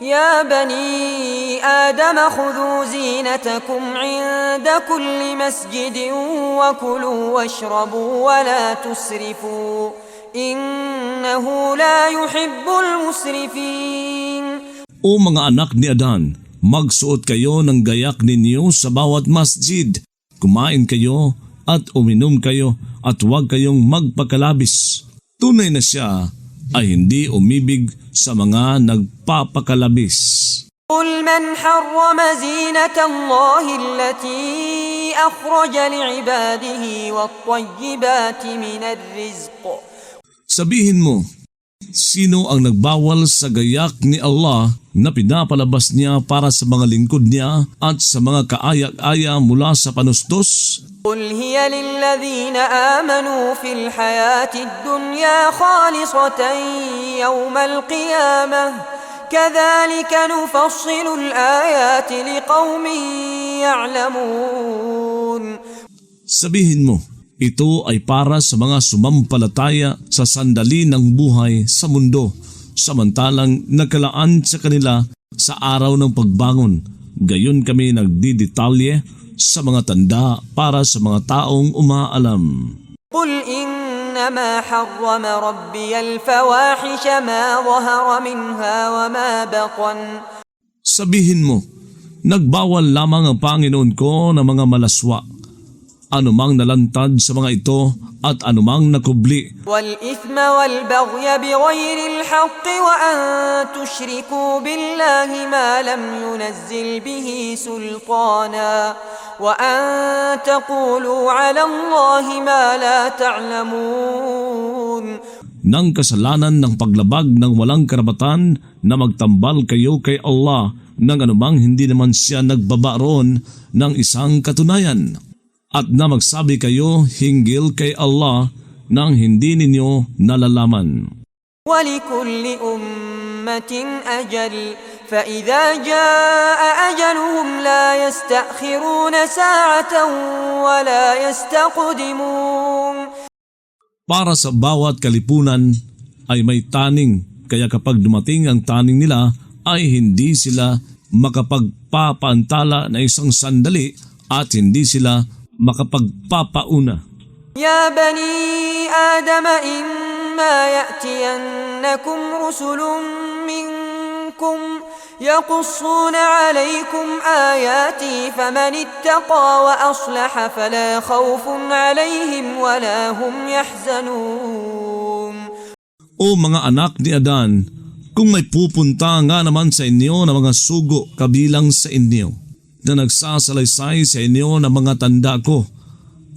يا بني آدم خذوا زينتكم عند كل مسجد وكلوا واشربوا ولا تسرفوا إنه لا يحب المسرفين O mga anak ni Adan, magsuot kayo ng gayak ninyo sa bawat masjid. Kumain kayo at uminom kayo at huwag kayong magpakalabis. Tunay na siya ay hindi umibig sa mga nagpapakalabis. قل من حرم زينة الله التي أخرج لعباده والطيبات من الرزق Sabihin mo, sino ang nagbawal sa gayak ni Allah na pinapalabas niya para sa mga lingkod niya at sa mga kaayak-aya mula sa panustos? قل هي للذين آمنوا في الحياة الدنيا خالصة يوم القيامة كذلك نفصل الآيات لقوم يعلمون Sabihin mo, ito ay para sa mga sumampalataya sa sandali ng buhay sa mundo, samantalang nakalaan sa kanila sa araw ng pagbangon. Gayon kami nagdidetalye sa mga tanda para sa mga taong umaalam. قل إنما حرم ربي الفواحش ما ظهر منها وما بطن Sabihin mo, nagbawal lamang ang Panginoon ko ng mga malaswa, anumang nalantad sa mga ito at anumang nakubli والإثم والبغي بغير الحق وأن تشركوا بالله ما لم ينزل به سلطانا وأن تقولوا على الله ما لا تعلمون ng kasalanan ng paglabag ng walang karapatan na magtambal kayo kay Allah nang anumang hindi naman siya nagbaba roon ng isang katunayan at na magsabi kayo hinggil kay Allah nang hindi ninyo nalalaman. ولكل أمة أجل فإذا جاء أجلهم لا يستأخرون ساعة ولا يستقدمون Para sa bawat kalipunan ay may taning kaya kapag dumating ang taning nila ay hindi sila makapagpapaantala na isang sandali at hindi sila makapagpapauna. يا بني آدم إما يأتينكم رسل منكم يقصون عليكم آياتي فمن اتقى وأصلح فلا خوف عليهم ولا هم يحزنون O mga anak ni Adan, kung may pupunta nga naman sa inyo na mga sugo kabilang sa inyo, na nagsasalaysay sa inyo ng mga tanda ko,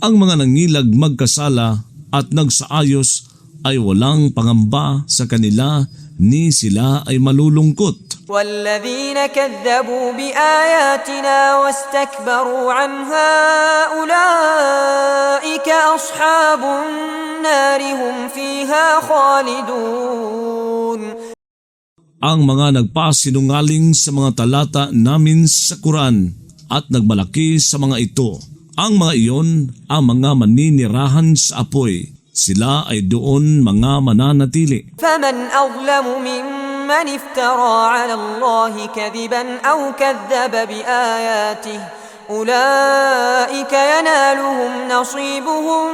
ang mga nangilag magkasala at nagsaayos ay walang pangamba sa kanila ni sila ay malulungkot. والذين كذبوا بآياتنا واستكبروا عنها أولئك أصحاب النار هم فيها خالدون ang mga nagpasinungaling sa mga talata namin sa Quran at nagmalaki sa mga ito. Ang mga iyon ang mga maninirahan sa apoy. Sila ay doon mga mananatili. فمن أظلم ممن افترى على الله كذبا أو كذب بآياته أولئك ينالهم نصيبهم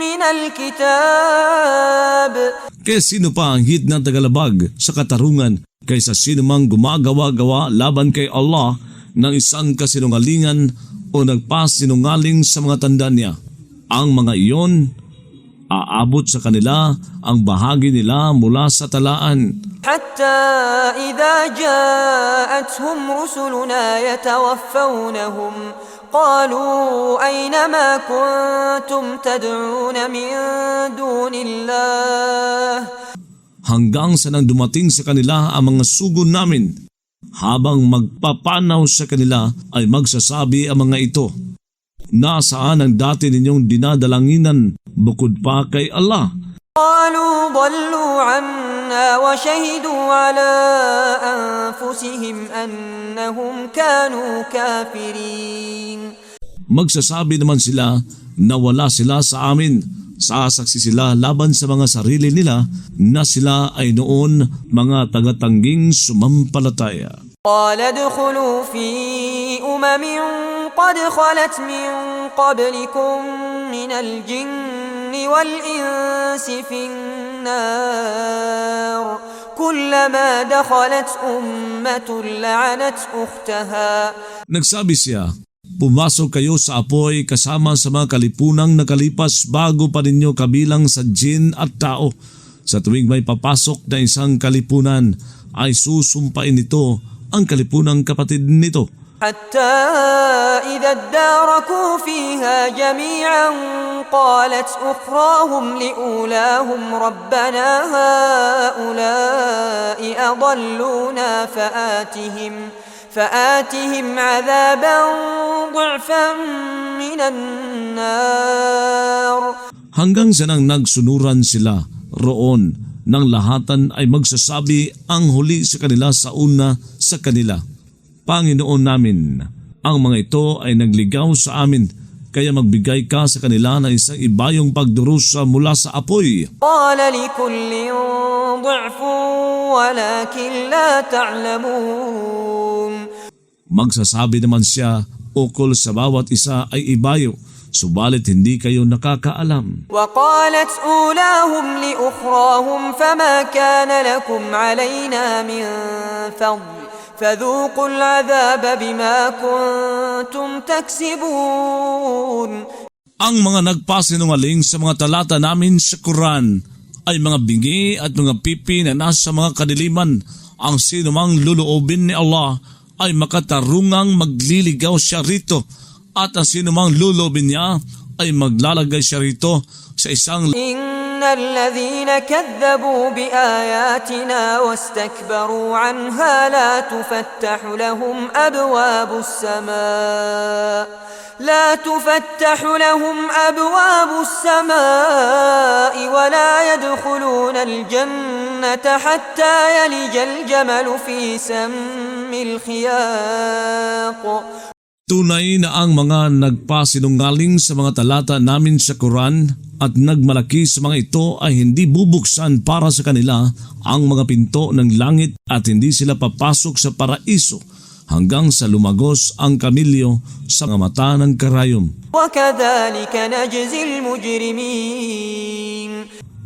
من الكتاب Kaya sino pa ang hit na tagalabag sa katarungan kaysa sino mang gumagawa-gawa laban kay Allah ng isang kasinungalingan o nagpasinungaling sa mga tanda niya. Ang mga iyon, aabot sa kanila ang bahagi nila mula sa talaan. حتى إذا جاءتهم رسلنا يتوفونهم قالوا أين ما كنتم تدعون من دون الله hanggang sa nang dumating sa kanila ang mga sugo namin. Habang magpapanaw sa kanila ay magsasabi ang mga ito, Nasaan ang dati ninyong dinadalanginan bukod pa kay Allah? قالوا ضلوا عنا وشهدوا على أنفسهم أنهم كانوا كافرين Magsasabi naman sila na wala sila sa amin Sasaksi sila laban sa mga sarili nila na sila ay noon mga tagatangging sumampalataya. قال ادخلوا في أمم قد خلت من قبلكم من الجن والإنس في النار كلما دخلت أمة لعنت أختها Nagsabi siya, Pumasok kayo sa apoy kasama sa mga kalipunang nakalipas bago pa ninyo kabilang sa jin at tao. Sa tuwing may papasok na isang kalipunan ay susumpain nito ang kalipunang kapatid nito. حتى إذا اداركوا فيها جميعا قالت أخراهم لأولاهم ربنا هؤلاء أضلونا فآتهم فآتهم عذابا ضعفا من النار Hanggang sa nang nagsunuran sila roon ng lahatan ay magsasabi ang huli sa kanila sa una sa kanila. Panginoon namin, ang mga ito ay nagligaw sa amin kaya magbigay ka sa kanila ng isang ibayong pagdurusa mula sa apoy. قال لكل ضعف ولكن لا تعلمون Magsasabi naman siya ukol sa bawat isa ay ibayo, subalit hindi kayo nakakaalam. وقالت أولاهم لأخراهم فما كان لكم علينا من فضل فذوقوا العذاب بما كنتم تكسبون Ang mga nagpasinungaling sa mga talata namin sa Quran ay mga bingi at mga pipi na nasa mga kadiliman. Ang sinumang luluobin ni Allah ay makatarungang magliligaw siya rito. At ang sinumang luluobin niya ay maglalagay siya rito sa isang إن الذين كذبوا بآياتنا واستكبروا عنها لا تفتح لهم أبواب السماء لا تفتح لهم أبواب السماء ولا يدخلون الجنة حتى يلج الجمل في سم الخياط Tunay na ang mga nagpasinungaling sa mga talata namin sa Quran at nagmalaki sa mga ito ay hindi bubuksan para sa kanila ang mga pinto ng langit at hindi sila papasok sa paraiso hanggang sa lumagos ang kamilyo sa mga mata ng karayom. وكذلك نجزي المجرمين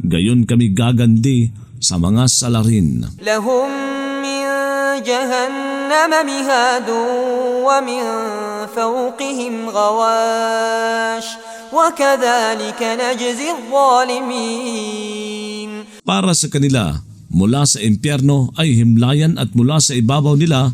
Gayon kami gagandi sa mga salarin. لهم من جهنم مهاد ومن فوقهم غواش وكذلك نجزي الظالمين Para sa kanila, mula sa impyerno ay himlayan at mula sa ibabaw nila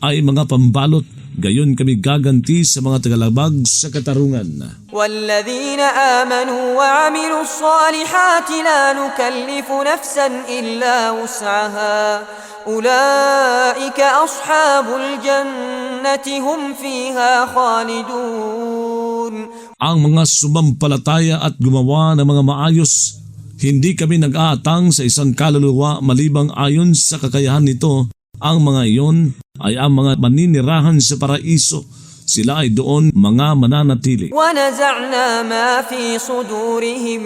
ay mga pambalot. Gayon kami gaganti sa mga tagalabag sa katarungan. والذين آمنوا وعملوا الصالحات لا نكلف نفسا إلا وسعها أولئك أصحاب الجنة هم فيها خالدون Ang mga sumampalataya at gumawa ng mga maayos, hindi kami nag-aatang sa isang kaluluwa malibang ayon sa kakayahan nito. Ang mga iyon ay ang mga maninirahan sa paraiso. Sila ay doon mga mananatili. ونزعنا ما في صدورهم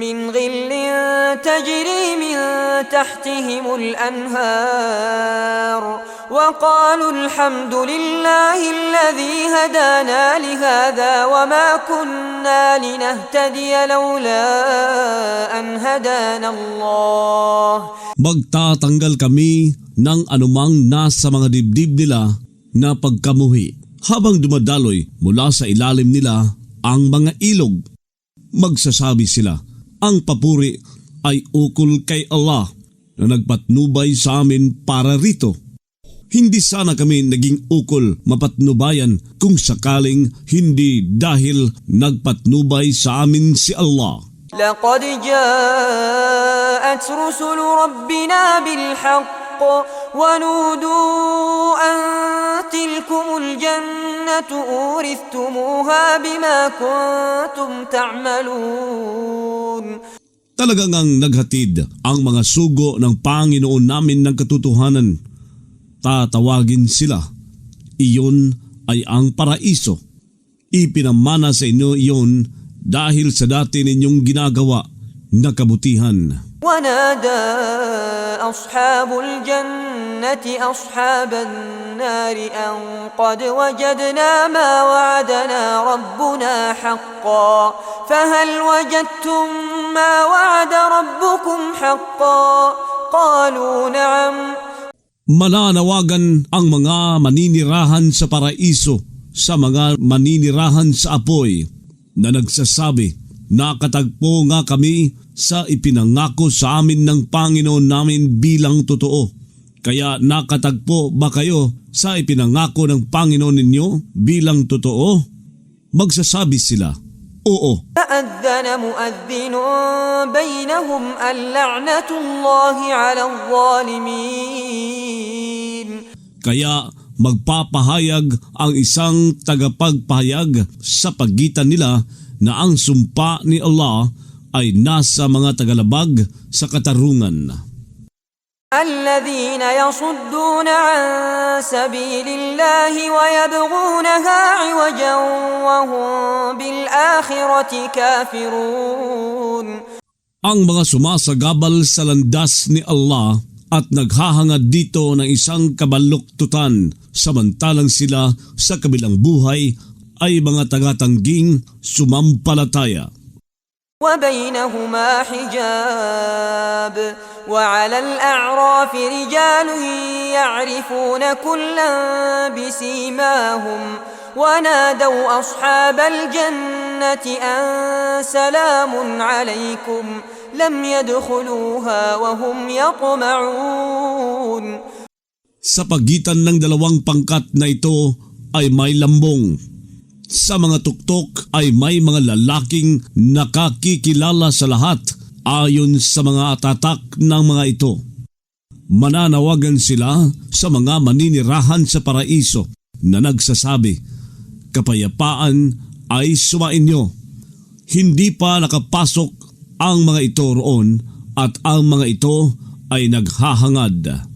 من غل تجري من تحتهم الأنهار وقالوا الحمد لله الذي هدانا لهذا وما كنا لنهتدي لولا أن هدانا الله Magtatanggal kami ng anumang nasa mga dibdib nila na pagkamuhi habang dumadaloy mula sa ilalim nila ang mga ilog. Magsasabi sila, ang papuri ay ukol kay Allah na nagpatnubay sa amin para rito. Hindi sana kami naging ukol mapatnubayan kung sakaling hindi dahil nagpatnubay sa amin si Allah. لقد جاءت رسل ربنا بالحق ونودوا أن تلكم الجنة أورثتموها بما كنتم تعملون Talagang ang naghatid ang mga sugo ng Panginoon namin ng katotohanan. Tatawagin sila. Iyon ay ang paraiso. Ipinamana sa inyo iyon dahil sa dati ninyong ginagawa na kabutihan. ونادى أصحاب الجنة أصحاب النار أن قد وجدنا ما وعدنا ربنا حقا فهل وجدتم ما وعد ربكم حقا قالوا نعم Mananawagan ang mga maninirahan sa paraiso sa mga maninirahan sa apoy na nagsasabi, Nakatagpo nga kami sa ipinangako sa amin ng Panginoon namin bilang totoo. Kaya nakatagpo ba kayo sa ipinangako ng Panginoon ninyo bilang totoo? Magsasabi sila, Oo. فأذن مؤذن بينهم اللعنة الله على الظالمين Kaya magpapahayag ang isang tagapagpahayag sa pagitan nila na ang sumpa ni Allah ay nasa mga tagalabag sa katarungan. الذين يصدون عن سبيل الله ويبغونها عوجا وهم بالآخرة كافرون Ang mga sumasagabal sa landas ni Allah at naghahangad dito ng isang kabaluktutan samantalang sila sa kabilang buhay ay mga tagatangging sumampalataya. وبينهما حجاب وعلى الأعراف رجال يعرفون كلا بسيماهم ونادوا أصحاب الجنة أن سلام عليكم لم يدخلوها وهم يطمعون Sa pagitan ng dalawang pangkat na ito ay may lambong. Sa mga tuktok ay may mga lalaking nakakikilala sa lahat ayon sa mga tatak ng mga ito. Mananawagan sila sa mga maninirahan sa paraiso na nagsasabi, Kapayapaan ay sumainyo. Hindi pa nakapasok ang mga ito roon at ang mga ito ay naghahangad.